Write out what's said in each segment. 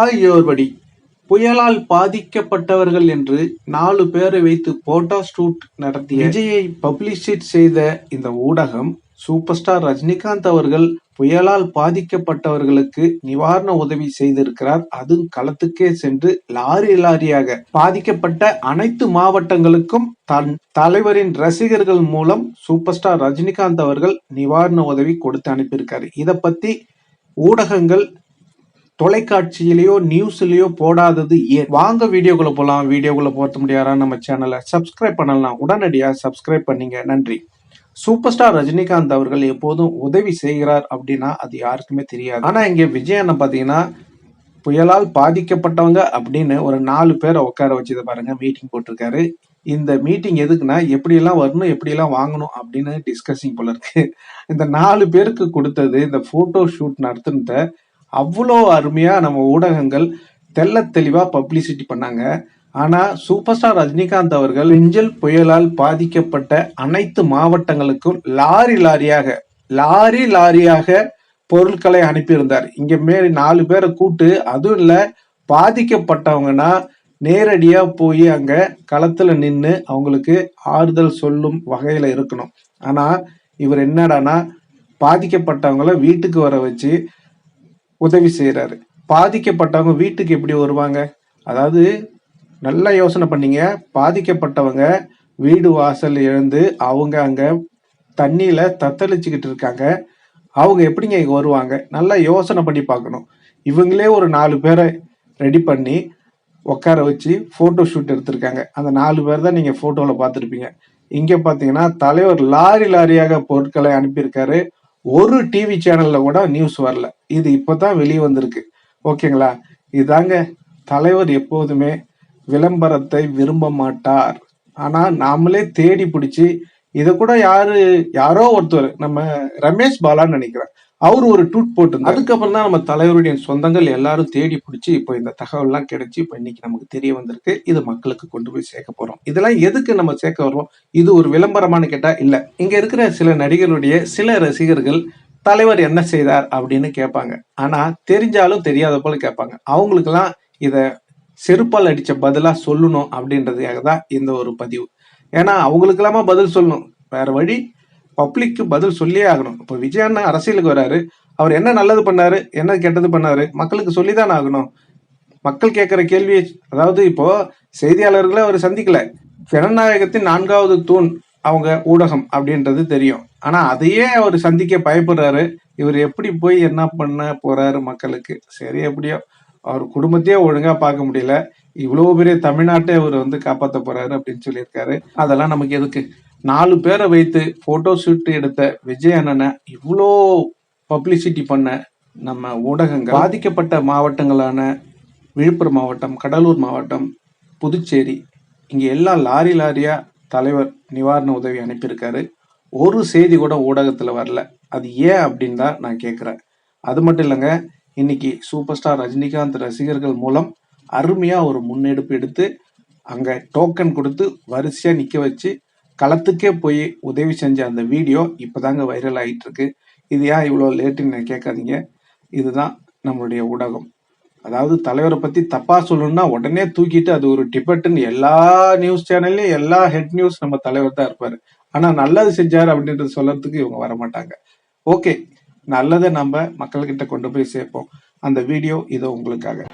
ஆகியோர்படி புயலால் பாதிக்கப்பட்டவர்கள் என்று நாலு பேரை வைத்து போட்டோ ஷூட் நடத்திய விஜயை பப்ளிசிட் செய்த இந்த ஊடகம் சூப்பர் ஸ்டார் ரஜினிகாந்த் அவர்கள் புயலால் பாதிக்கப்பட்டவர்களுக்கு நிவாரண உதவி செய்திருக்கிறார். அதுவும் களத்துக்கே சென்று லாரி லாரியாக பாதிக்கப்பட்ட அனைத்து மாவட்டங்களுக்கும் தன் தலைவரின் ரசிகர்கள் மூலம் சூப்பர் ஸ்டார் ரஜினிகாந்த் அவர்கள் நிவாரண உதவி கொடுத்து அனுப்பியிருக்காரு. இதை பத்தி ஊடகங்கள் தொலைக்காட்சியிலேயோ நியூஸ்லயோ போடாதது ஏன்? வாங்க வீடியோக்குள்ள போகலாம் வீடியோக்குள்ள போர்த்த முடியாரா? நம்ம சேனலை சப்ஸ்கிரைப் பண்ணலாம் உடனடியாக சப்ஸ்கிரைப் பண்ணீங்க. நன்றி. சூப்பர் ஸ்டார் ரஜினிகாந்த் அவர்கள் எப்போதும் உதவி செய்கிறார் அப்படின்னா அது யாருக்குமே தெரியாது. ஆனால் இங்கே விஜய் அண்ணன் பார்த்தீங்கன்னா புயலால் பாதிக்கப்பட்டவங்க அப்படின்னு ஒரு நாலு பேரை உட்கார வச்சதை பாருங்க. மீட்டிங் போட்டிருக்காரு. இந்த மீட்டிங் எதுக்குன்னா எப்படியெல்லாம் வரணும் எப்படியெல்லாம் வாங்கணும் அப்படின்னு டிஸ்கஸிங் போல இருக்கு. இந்த நாலு பேருக்கு கொடுத்தது இந்த ஃபோட்டோ ஷூட் நடத்துனத அவ்வளோ அருமையாக நம்ம ஊடகங்கள் தெள்ள தெளிவாக பப்ளிசிட்டி பண்ணாங்க. ஆனால் சூப்பர் ஸ்டார் ரஜினிகாந்த் அவர்கள் இஞ்சல் புயலால் பாதிக்கப்பட்ட அனைத்து மாவட்டங்களுக்கும் லாரி லாரியாக லாரி லாரியாக பொருட்களை அனுப்பியிருந்தார். இங்கே மாரி நாலு பேரை கூட்டு அதுவும் இல்லை பாதிக்கப்பட்டவங்கன்னா நேரடியாக போய் அங்கே களத்தில் நின்று அவங்களுக்கு ஆறுதல் சொல்லும் வகையில் இருக்கணும். ஆனால் இவர் என்னடானா பாதிக்கப்பட்டவங்கள வீட்டுக்கு வர வச்சு உதவி செய்கிறாரு பாதிக்கப்பட்டவங்க வீட்டுக்கு எப்படி வருவாங்க? அதாவது நல்லா யோசனை பண்ணீங்க. பாதிக்கப்பட்டவங்க வீடு வாசல் இழந்து அவங்க அங்கே தண்ணியில் தத்தளிச்சுக்கிட்டு இருக்காங்க. அவங்க எப்படிங்க இங்கே வருவாங்க? நல்லா யோசனை பண்ணி பார்க்கணும். இவங்களே ஒரு நாலு பேரை ரெடி பண்ணி உட்கார வச்சு ஃபோட்டோ ஷூட் எடுத்திருக்காங்க. அந்த நாலு பேர் தான் நீங்கள் ஃபோட்டோவில் பார்த்துருப்பீங்க. இங்கே பார்த்தீங்கன்னா தலைவர் லாரி லாரியாக பொருட்களை அனுப்பியிருக்காரு. ஒரு டிவி சேனல்ல கூட நியூஸ் வரல. இது இப்போதான் வெளியே வந்திருக்கு. ஓகேங்களா? இதாங்க தலைவர் எப்போதுமே விளம்பரத்தை விரும்ப மாட்டார். ஆனா நாமளே தேடி பிடிச்சி இதை கூட யாரு யாரோ ஒருத்தர் நம்ம ரமேஷ் பாலான்னு நினைக்கிறேன். அவர் ஒரு ட்வீட் போட்டு அதுக்கப்புறம் தான் நம்ம தலைவருடைய சொந்தங்கள் எல்லாரும் தேடி பிடிச்சி இப்போ இந்த தகவல்லாம் கிடைச்சி இப்போ இன்னைக்கு நமக்கு தெரிய வந்திருக்கு. இது மக்களுக்கு கொண்டு போய் சேர்க்க போறோம். இதெல்லாம் எதுக்கு நம்ம சேர்க்க வரோம் இது ஒரு விளம்பரமானு கேட்டா இல்ல. இங்க இருக்கிற சில நடிகருடைய சில ரசிகர்கள் தலைவர் என்ன செய்தார் அப்படின்னு கேட்பாங்க. ஆனா தெரிஞ்சாலும் தெரியாத போல கேட்பாங்க. அவங்களுக்கெல்லாம் இத செருப்பால் அடிச்ச பதிலா சொல்லணும் அப்படின்றதுக்காக தான் இந்த ஒரு பதிவு. ஏன்னா அவங்களுக்கெல்லாமா பதில் சொல்லணும். வேற வழி பப்ளிக்கு பதில் சொல்லியே ஆகணும். இப்போ விஜய் அண்ணா அரசியலுக்கு வராரு. அவர் என்ன நல்லது பண்ணாரு? என்ன கெட்டது பண்ணாரு? மக்களுக்கு சொல்லிதான் ஆகணும். மக்கள் கேட்கிற கேள்வி அதாவது இப்போ செய்தியாளர்களை அவர் சந்திக்கல. ஜனநாயகத்தின் நான்காவது தூண் அவங்க ஊடகம் அப்படின்றது தெரியும். ஆனா அதையே அவர் சந்திக்க பயப்படுறாரு. இவர் எப்படி போய் என்ன பண்ண போறாரு மக்களுக்கு? சரி எப்படியோ அவர் குடும்பத்தையே ஒழுங்கா பார்க்க முடியல. இவ்வளவு பெரிய தமிழ்நாட்டை அவர் வந்து காப்பாற்ற போறாரு அப்படின்னு சொல்லியிருக்காரு. அதெல்லாம் நமக்கு எதுக்கு? நாலு பேரை வைத்து போட்டோ ஷூட் எடுத்த விஜய் அண்ணனை இவ்வளோ பப்ளிசிட்டி பண்ண நம்ம ஊடகங்கள் பாதிக்கப்பட்ட மாவட்டங்களான விழுப்புரம் மாவட்டம் கடலூர் மாவட்டம் புதுச்சேரி இங்கே எல்லாம் லாரி லாரியாக தலைவர் நிவாரண உதவி அனுப்பியிருக்காரு. ஒரு செய்தி கூட ஊடகத்தில் வரல. அது ஏன் அப்படின்னு தான் நான் கேட்குறேன் அது மட்டும் இல்லைங்க இன்னைக்கு சூப்பர் ஸ்டார் ரஜினிகாந்த் ரசிகர்கள் மூலம் அருமையாக ஒரு முன்னெடுப்பு எடுத்து அங்கே டோக்கன் கொடுத்து வரிசையாக நிற்க வச்சு களத்துக்கே போய் உதவி செஞ்ச அந்த வீடியோ இப்போதாங்க வைரல் ஆகிட்டு இருக்கு இது ஏன் இவ்வளோ லேட்டுன்னு கேட்காதீங்க. இதுதான் நம்மளுடைய ஊடகம். அதாவது தலைவரை பத்தி தப்பா சொல்லணும்னா உடனே தூக்கிட்டு அது ஒரு டிபெட்டுன்னு எல்லா நியூஸ் சேனல்லையும் எல்லா ஹெட் நியூஸ் நம்ம தலைவர் தான் இருப்பாரு. ஆனா நல்லது செஞ்சாரு அப்படின்றது சொல்றதுக்கு இவங்க வர மாட்டாங்க ஓகே நல்லதை நம்ம மக்கள்கிட்ட கொண்டு போய் சேர்ப்போம். அந்த வீடியோ இதோ உங்களுக்காக.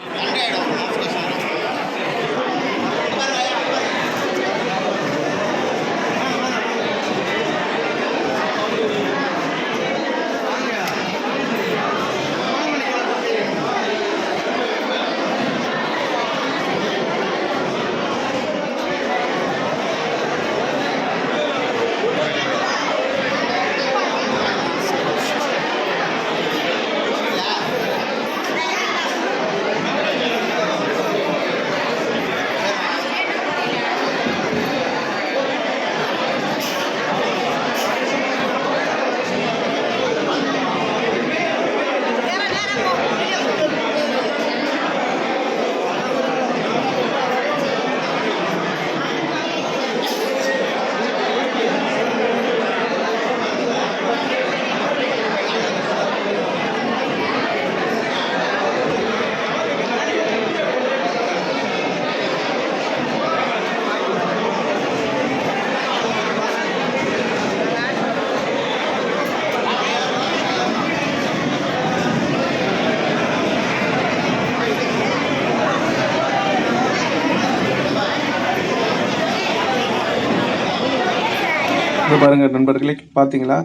இங்க பாருங்க நண்பர்களே பார்த்தீங்களா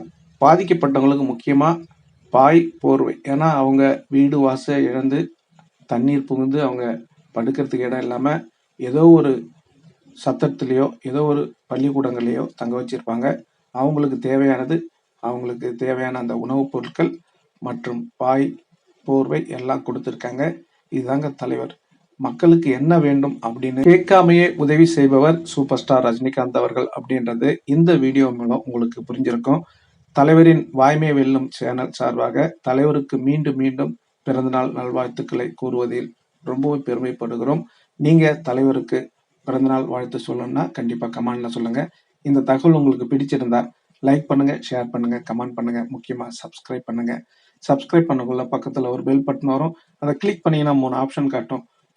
பாதிக்கப்பட்டவங்களுக்கு முக்கியமாக பாய் போர்வை. ஏன்னா அவங்க வீடு வாச இழந்து தண்ணீர் புகுந்து அவங்க படுக்கிறதுக்கு இடம் இல்லாமல் ஏதோ ஒரு சத்தத்துலேயோ ஏதோ ஒரு பள்ளிக்கூடங்கள்லையோ தங்க வச்சுருப்பாங்க. அவங்களுக்கு தேவையானது அவங்களுக்கு தேவையான அந்த உணவுப் பொருட்கள் மற்றும் பாய் போர்வை எல்லாம் கொடுத்துருக்காங்க. இதுதாங்க தலைவர். மக்களுக்கு என்ன வேண்டும் அப்படின்னு கேட்காமையே உதவி செய்பவர் சூப்பர் ஸ்டார் ரஜினிகாந்த் அவர்கள் அப்படின்றது இந்த வீடியோ மூலம் உங்களுக்கு புரிஞ்சிருக்கும். தலைவரின் வாய்மை வெல்லும் சேனல் சார்பாக தலைவருக்கு மீண்டும் மீண்டும் பிறந்தநாள் நல்வாழ்த்துக்களை கூறுவதில் ரொம்பவும் பெருமைப்படுகிறோம். நீங்க தலைவருக்கு பிறந்தநாள் வாழ்த்து சொல்லணும்னா கண்டிப்பா கமெண்ட்ல சொல்லுங்க. இந்த தகவல் உங்களுக்கு பிடிச்சிருந்தா லைக் பண்ணுங்க ஷேர் பண்ணுங்க கமெண்ட் பண்ணுங்க முக்கியமா சப்ஸ்கிரைப் பண்ணுங்க. சப்ஸ்கிரைப் பண்ணக்குள்ள பக்கத்துல ஒரு பெல் பட்டன் வரும். அதை கிளிக் பண்ணீங்கன்னா மூணு ஆப்ஷன் காட்டும்.